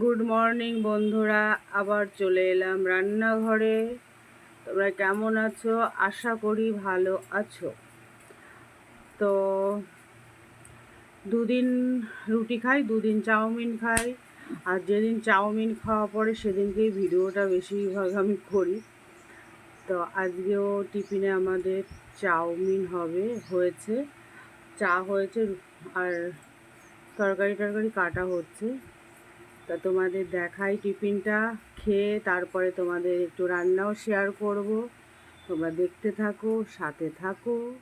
Good morning বন্ধুরা। আবার চলে এলাম রান্নাঘরে। তোমরা কেমন আছো? আশা করি ভালো আছো। তো দুদিন রুটি খাই, দুদিন চাউমিন খাই। আর যেদিন চাউমিন খাওয়া পরে সেদিনকেই ভিডিওটা বেশিরভাগ আমি করি। তো আজকেও টিফিনে আমাদের চাউমিন হবে, হয়েছে। চা হয়েছে, আর তরকারি টরকারি কাটা হচ্ছে। তা তোমাদের দেখাই টিফিনটা, খেয়ে তারপরে তোমাদের একটু রান্নাও শেয়ার করব। তোমরা দেখতে থাকো, সাথে থাকো।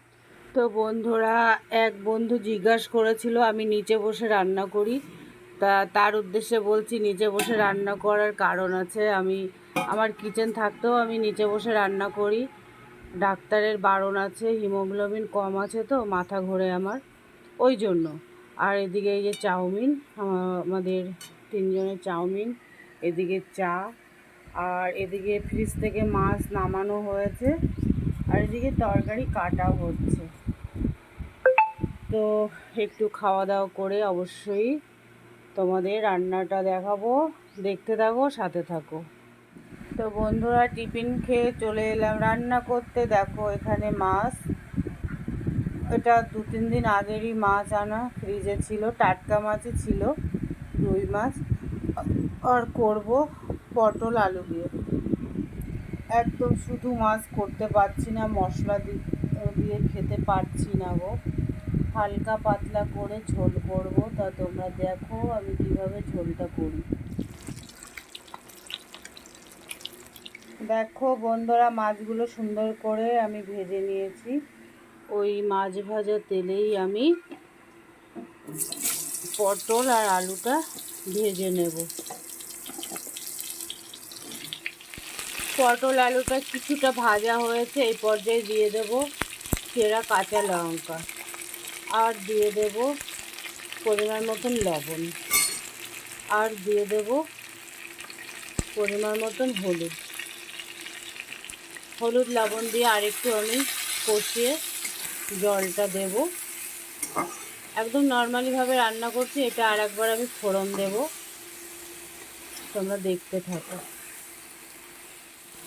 তো বন্ধুরা, এক বন্ধু জিজ্ঞাসা করেছিল, আমি নিচে বসে রান্না করি। তা তার উদ্দেশ্যে বলছি, নিচে বসে রান্না করার কারণ আছে। আমি, আমার কিচেন থাকতেও আমি নিচে বসে রান্না করি। ডাক্তারের বারণ আছে, হিমোগ্লোবিন কম আছে তো, মাথা ঘোরে আমার। ওই জন্য। আর এদিকে এই যে চাউমিন আমাদের তিনজনের চাউমিন, এদিকে চা, আর এদিকে ফ্রিজ থেকে মাছ নামানো হয়েছে, আর এদিকে তরকারি কাটা হচ্ছে। তো একটু খাওয়া দাওয়া করে অবশ্যই তোমাদের রান্নাটা দেখাবো, দেখতে থাকো, সাথে থাকো। তো বন্ধুরা, টিফিন খেয়ে চলে এলাম রান্না করতে। দেখো, এখানে মাছ। এটা দু তিন দিন আগেরই মাছ আনা ফ্রিজে ছিল, টাটকা মাছই ছিল। রুই মাছ, আর করব পটল আলু দিয়ে। একদম শুধু মাছ করতে পারছি না, মশলা দিয়ে খেতে পারছি না গো। হালকা পাতলা করে ঝোল করব, তা তোমরা দেখো আমি কীভাবে ঝোলটা করি। দেখো বন্ধুরা, মাছগুলো সুন্দর করে আমি ভেজে নিয়েছি। ওই মাছ ভাজা তেলেই আমি পটল আর আলুটা ভেজে নেব। পটল আলুটা কিছুটা ভাজা হয়েছে, এই পর্যায়ে দিয়ে দেব সেরা কাঁচা লঙ্কা। আর দিয়ে দেব পরিমাণ মতন লবণ। আর দিয়ে দেব পরিমাণ মতন হলুদ। হলুদ লবণ দিয়ে আরেকটু আমি কষিয়ে জলটা দেব। একদম নর্মালিভাবে রান্না করছি, এটা আর একবার আমি ফোড়ন দেব। তোমরা দেখতে থাকো।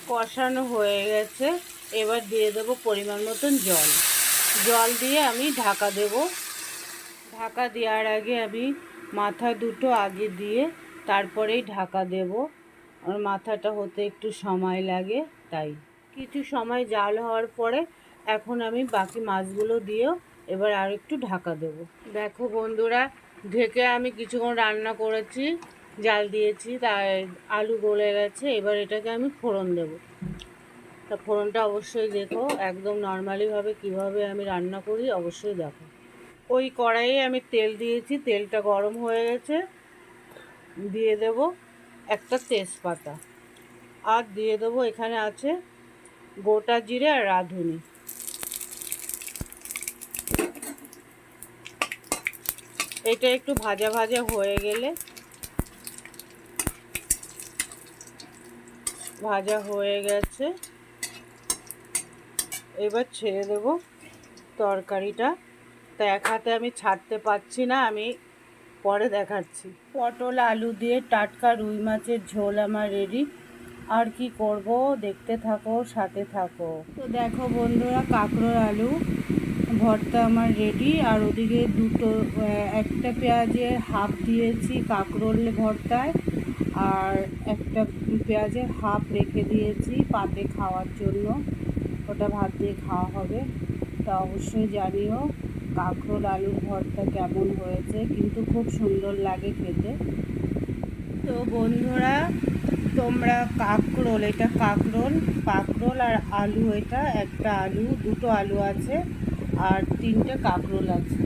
কষানো হয়ে গেছে। এবার দিয়ে দেব পরিমাণ মতন জল। জল দিয়ে আমি ঢাকা দেব। ঢাকা দেওয়ার আগে আমি মাথা দুটো আগে দিয়ে তারপরেই ঢাকা দেব। আর মাথাটা হতে একটু সময় লাগে, তাই। কিছু সময় জাল হওয়ার পরে এখন আমি বাকি মাছগুলো দিয়েও এবার আর একটু ঢাকা দেব। দেখো বন্ধুরা, ঢেকে আমি কিছুক্ষণ রান্না করেছি, জাল দিয়েছি, তাই আলু গলে গেছে, এবার এটাকে আমি ফোড়ন দেব। তা ফোড়নটা অবশ্যই দেখো, একদম নর্মালিভাবে কীভাবে আমি রান্না করি অবশ্যই দেখো। ওই কড়াইয়ে আমি তেল দিয়েছি, তেলটা গরম হয়ে গেছে, দিয়ে দেব একটা তেজপাতা। আর দিয়ে দেবো এখানে আছে গোটা জিরে আর রাঁধুনি। এটা একটু ভাজা ভাজা হয়ে গেলে ভাজা হয়ে গেছে। এবার ছেড়ে দেব তরকারিটা। তা এক হাতে আমি ছাড়তে পারছি না, আমি পরে দেখাচ্ছি। পটল, আলু দিয়ে টাটকা রুই মাছের ঝোল আমার রেডি। আর কি করব? দেখতে থাকো, সাথে থাকো। তো দেখো বন্ধুরা, কাঁকড়োর আলু। ভর্তা আমার রেডি আর ওদিকে দুটো একটা পেঁয়াজের হাফ দিয়েছি কাঁকরোল ভর্তায়, আর একটা পেঁয়াজের হাফ রেখে দিয়েছি পাতে খাওয়ার জন্য। ওটা ভাত দিয়ে খাওয়া হবে। তা অবশ্যই জানিও কাঁকরোল আলুর ভর্তা কেমন হয়েছে, কিন্তু খুব সুন্দর লাগে খেতে। তো বন্ধুরা, তোমরা কাঁকরোল, এটা কাঁকরোল কাঁকরোল আর আলু, এটা একটা আলু, দুটো আলু আছে। আর তিনটে কাঁকরোল আছে।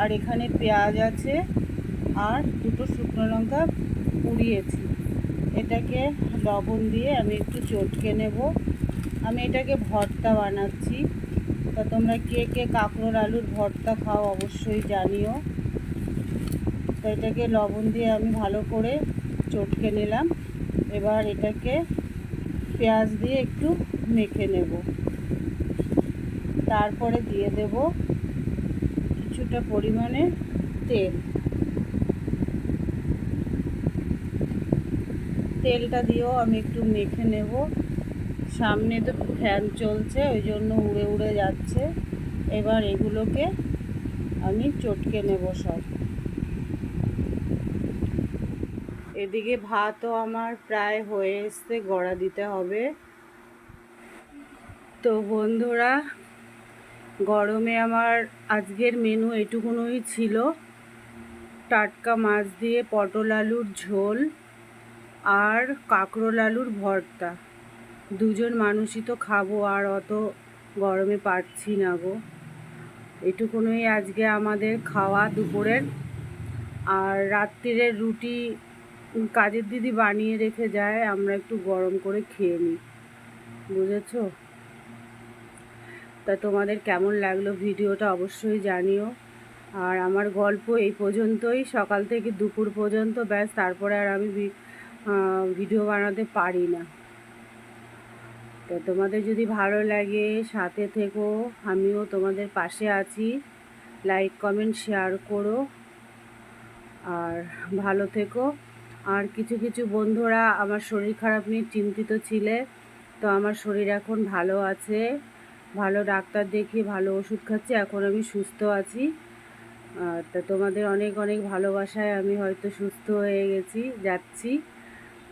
আর এখানে পেঁয়াজ আছে আর দুটো শুকনো লঙ্কা পুড়িয়েছি। এটাকে লবণ দিয়ে আমি একটু চটকে নেব। আমি এটাকে ভর্তা বানাচ্ছি। তা তোমরা কে কে কাঁকরোল আলুর ভর্তা খাও অবশ্যই জানিও। তো এটাকে লবণ দিয়ে আমি ভালো করে চটকে নিলাম। এবার এটাকে পেঁয়াজ দিয়ে একটু মেখে নেব। তারপরে দিয়ে দেব কিছুটা পরিমাণে তেল। তেলটা দিয়েও আমি একটু মেখে নেব। সামনে তো ফ্যান চলছে, ওই জন্য উড়ে উড়ে যাচ্ছে। এবার এগুলোকে আমি চটকে নেব সব। এদিকে ভাতও আমার প্রায় হয়ে এসছে, গড়া দিতে হবে। তো বন্ধুরা গরমে আমার আজকের মেনু এটুকুনই ছিল। টাটকা মাছ দিয়ে পটল আলুর ঝোল আর কাঁকরোল আলুর ভর্তা। দুজন মানুষই তো খাব, আর অত গরমে পারছি না গো। এটুকুনই আজকে আমাদের খাওয়া দুপুরের। আর রাত্রিরের রুটি কাজের দিদি বানিয়ে রেখে যায়, আমরা একটু গরম করে খেয়ে নিই। বুঝেছ? তা তোমাদের কেমন লাগল ভিডিওটা অবশ্যই জানিও। আর আমার গল্প এই পর্যন্তই। সকাল থেকে দুপুর পর্যন্ত ব্যাস, তারপরে আর আমি ভিডিও বানাতে পারি না। তো তোমাদের যদি ভালো লাগে, সাথে থেকো। আমিও তোমাদের পাশে আছি। লাইক, কমেন্ট, শেয়ার করো। আর ভালো থেকো। আর কিছু কিছু বন্ধুরা আমার শরীর খারাপ নিয়ে চিন্তিত ছিলে, তো আমার শরীর এখন ভালো আছে। ভালো ডাক্তার দেখিয়ে ভালো ওষুধ খাচ্ছি, এখন আমি সুস্থ আছি। তা তোমাদের অনেক অনেক ভালোবাসায় আমি হয়তো সুস্থ হয়ে গেছি, যাচ্ছি।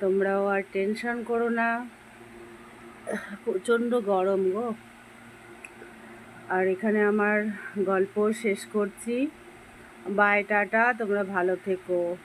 তোমরাও আর টেনশন করো না। প্রচণ্ড গরম গো। আর এখানে আমার গল্প শেষ করছি। বাই, টাটা, তোমরা ভালো থেকো।